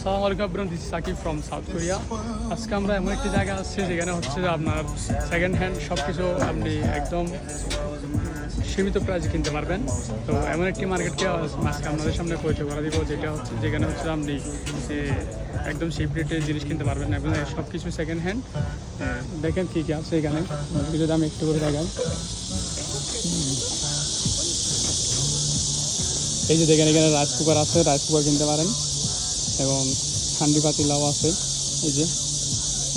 সালাম আলাইকুম this Sakib from South Korea আজকে আমরা এমন একটি জায়গা আসছি যেখানে হচ্ছে যে আপনার সেকেন্ড হ্যান্ড সব কিছু আপনি একদম সীমিত প্রাইসে কিনতে পারবেন। তো এমন একটি মার্কেটকে আজকে আপনাদের সামনে পরিচয় করে দিব, যেটা হচ্ছে যেখানে হচ্ছে আপনি একদম শিপ রেটে জিনিস কিনতে পারবেন এবং সব কিছু সেকেন্ড হ্যান্ড দেখেন কী কী আছে এখানে। যদি আমি একটু করে দেখাই। এই যে দেখেন, এখানে রাইস কুকার আছে রাইস কুকার কিনতে পারেন। এবং হান্ডি পাতিলাও আছে, এই যে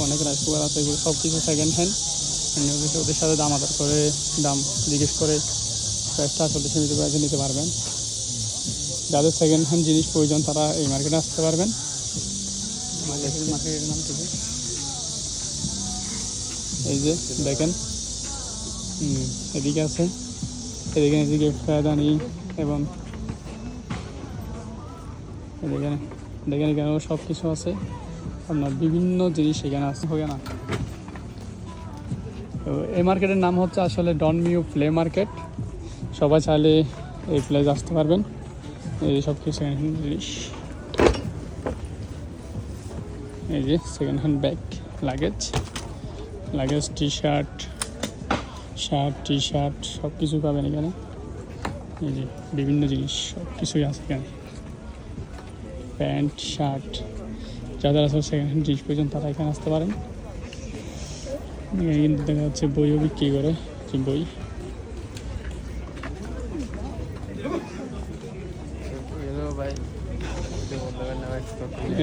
অনেক রাইস কুকার আছে, এগুলো সব কিছু সেকেন্ড হ্যান্ড ওদের সাথে দাম আদার করে, দাম জিজ্ঞেস করে প্রাইসটা আসলে সীমিত প্রাইসে নিতে পারবেন। যাদের সেকেন্ড হ্যান্ড জিনিস প্রয়োজন, তারা এই মার্কেটে আসতে পারবেন। মার্কেটের নাম এই যে দেখেন এদিকে আছে। এদিকে এদিকে ফেদানি এবং দেখেন দেখেন এখানেও সব কিছু আছে। আপনার বিভিন্ন জিনিস এখানে আছে, হবে না? তো এই মার্কেটের নাম হচ্ছে আসলে ডন মিউ প্লে মার্কেট সবাই চাইলে এই প্লেস আসতে পারবেন। এই সব কিছু সেকেন্ড হ্যান্ড জিনিস। এই যে second hand bag luggage luggage T shirt shirt T shirt সব কিছু পাবেন এখানে। এই যে বিভিন্ন জিনিস সব কিছুই আছে এখানে। প্যান্ট, শার্ট যাদের আসলে সেকেন্ড হ্যান্ড জিনিস প্রয়োজন তারা এখানে আসতে পারেন। কিন্তু দেখা যাচ্ছে বইও বিক্রি করে, যে বই।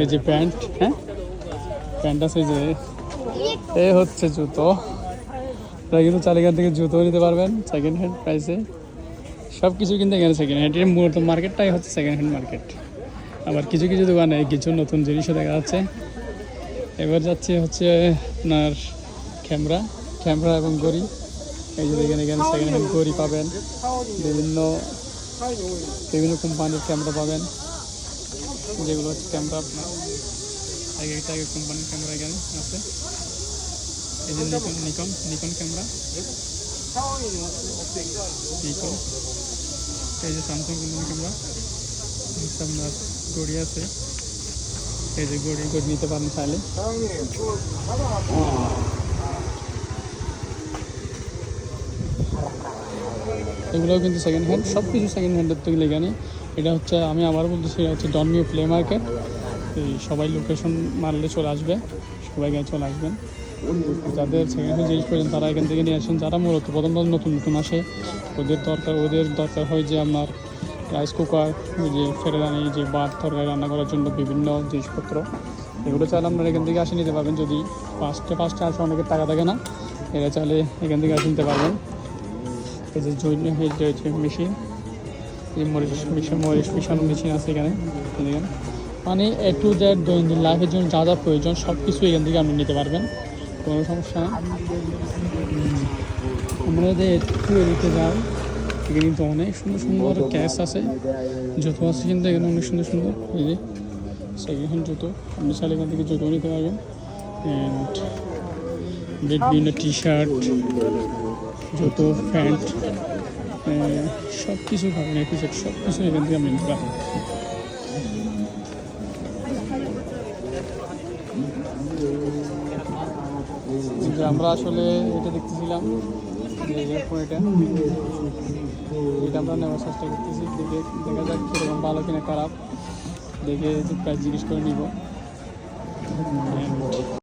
এই যে প্যান্ট হ্যাঁ? প্যান্ট আছে যে, এ হচ্ছে জুতো। আপনারা কিন্তু চাল এখান থেকে জুতো নিতে পারবেন সেকেন্ড হ্যান্ড প্রাইসে সব কিছু কিন্তু এখানে সেকেন্ড হ্যান্ড এর মূলত মার্কেটটাই হচ্ছে সেকেন্ড হ্যান্ড মার্কেট আবার কিছু কিছু দোকানে কিছু নতুন জিনিসও দেখা যাচ্ছে। এবার যাচ্ছে হচ্ছে আপনার ক্যামেরা ক্যামেরা এবং গড়ি এই যে এখানে সেকেন্ড হ্যান্ড গড়ি পাবেন। বিভিন্ন বিভিন্ন কোম্পানির ক্যামেরা পাবেন। যেগুলো হচ্ছে ক্যামেরা আপনার এক একটা এক কোম্পানির ক্যামেরা এখানে আছে। এই যে Nikon Nikon Nikon camera. Nikon এই যে স্যামসাং কোম্পানির ক্যামেরা। আপনার গড়ি আছে। এই যে গড়ি গড়ি নিতে পারেন চাইলে। এগুলোও কিন্তু সেকেন্ড হ্যান্ড সব কিছু সেকেন্ড হ্যান্ডের তো এখানে এটা হচ্ছে, আমি আবার বলতেছি, এটা হচ্ছে ডনমিও প্লে মার্কেট এই সবাই লোকেশন মারলে চলে আসবে। সবাই এখানে চলে আসবেন। যাদের সেকেন্ড হ্যান্ড জিনিস প্রয়োজন তারা এখান থেকে নিয়ে আসেন। যারা মূলত প্রথম নতুন নতুন আসে, ওদের দরকার ওদের দরকার হয় যে আপনার রাইস কুকার যে ফেরেদানি, যে ভাত, তরকারি রান্না করার জন্য বিভিন্ন জিনিসপত্র। এগুলো চাইলে আপনারা এখান থেকে আসে নিতে পারবেন। যদি ফার্স্টে ফার্স্টে আসে অনেকের টাকা থাকে না, এরা চাইলে এখান থেকে আসে নিতে পারবেন। এই যে জৈন যে মেশিন, এই মরিচ মেশিন মরিচ মিশানো মেশিন আছে এখানে। মানে এ টু জেড দৈনন্দিন লাইফের জন্য যা যা প্রয়োজন সব কিছু এখান থেকে আপনি নিতে পারবেন। কোনো সমস্যা না। আমরা যে একটু এদিকে যাই এখানে কিন্তু অনেক সুন্দর সুন্দর ক্যাশ আছে। জুতো আছে কিন্তু এখানে অনেক সুন্দর সুন্দর এই যে সেকেন্ড হ্যান্ড জুতো আপনি চাইলে এখান থেকে জুতো নিতে পারবেন অ্যান্ড বিভিন্ন টি শার্ট জুতো প্যান্ট সব কিছু পাবেন একটু সব কিছু এখান থেকে আপনি নিতে পারবেন আমরা আসলে এটা দেখতেছিলাম যে এটা। ওইটা নেওয়ার চেষ্টা করতেছি। দেখে দেখা যাক কীরকম ভালো কিনা খারাপ। দেখে প্রায় জিজ্ঞেস করে নিব।